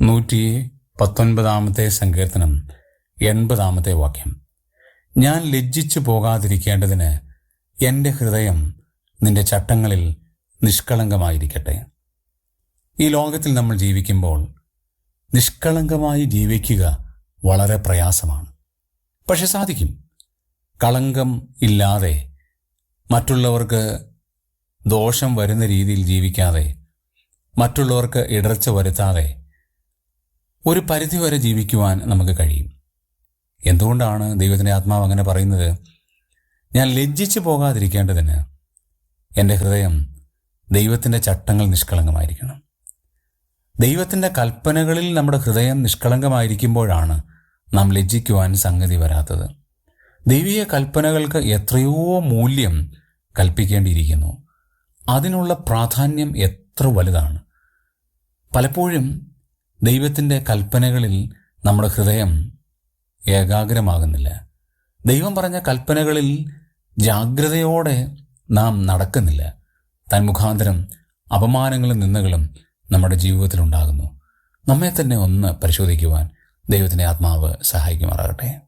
നൂറ്റി പത്തൊൻപതാമത്തെ സങ്കീർത്തനം എൺപതാമത്തെ വാക്യം. ഞാൻ ലജ്ജിച്ചു പോകാതിരിക്കേണ്ടതിന് എന്റെ ഹൃദയം നിന്റെ ചട്ടങ്ങളിൽ നിഷ്കളങ്കമായിരിക്കട്ടെ. ഈ ലോകത്തിൽ നമ്മൾ ജീവിക്കുമ്പോൾ നിഷ്കളങ്കമായി ജീവിക്കുക വളരെ പ്രയാസമാണ്. പക്ഷെ സാധിക്കും. കളങ്കം ഇല്ലാതെ മറ്റുള്ളവർക്ക് ദോഷം വരുന്ന രീതിയിൽ ജീവിക്കാതെ മറ്റുള്ളവർക്ക് ഇടർച്ച വരുത്താതെ ഒരു പരിധിവരെ ജീവിക്കുവാൻ നമുക്ക് കഴിയും. എന്തുകൊണ്ടാണ് ദൈവത്തിന്റെ ആത്മാവ് അങ്ങനെ പറയുന്നത്? ഞാൻ ലജ്ജിച്ചു പോകാതിരിക്കേണ്ടതിന് എന്റെ ഹൃദയം ദൈവത്തിന്റെ ചട്ടങ്ങൾ നിഷ്കളങ്കമായിരിക്കണം. ദൈവത്തിന്റെ കൽപ്പനകളിൽ നമ്മുടെ ഹൃദയം നിഷ്കളങ്കമായിരിക്കുമ്പോഴാണ് നാം ലജ്ജിക്കുവാൻ സംഗതി വരാത്തത്. ദൈവീയ കൽപ്പനകൾക്ക് എത്രയോ മൂല്യം കൽപ്പിക്കേണ്ടിയിരിക്കുന്നു. അതിനുള്ള പ്രാധാന്യം എത്ര വലുതാണ്? പലപ്പോഴും ദൈവത്തിന്റെ കൽപ്പനകളിൽ നമ്മുടെ ഹൃദയം ഏകാഗ്രമാകുന്നില്ല. ദൈവം പറഞ്ഞ കൽപ്പനകളിൽ ജാഗ്രതയോടെ നാം നടക്കുന്നില്ല. തന്മുഖാന്തരം അപമാനങ്ങളും നിന്ദകളും നമ്മുടെ ജീവിതത്തിലുണ്ടാകുന്നു നമ്മെ തന്നെ ഒന്ന് പരിശോധിക്കുവാൻ ദൈവത്തിന്റെ ആത്മാവ് സഹായിക്കുമാറാകട്ടെ.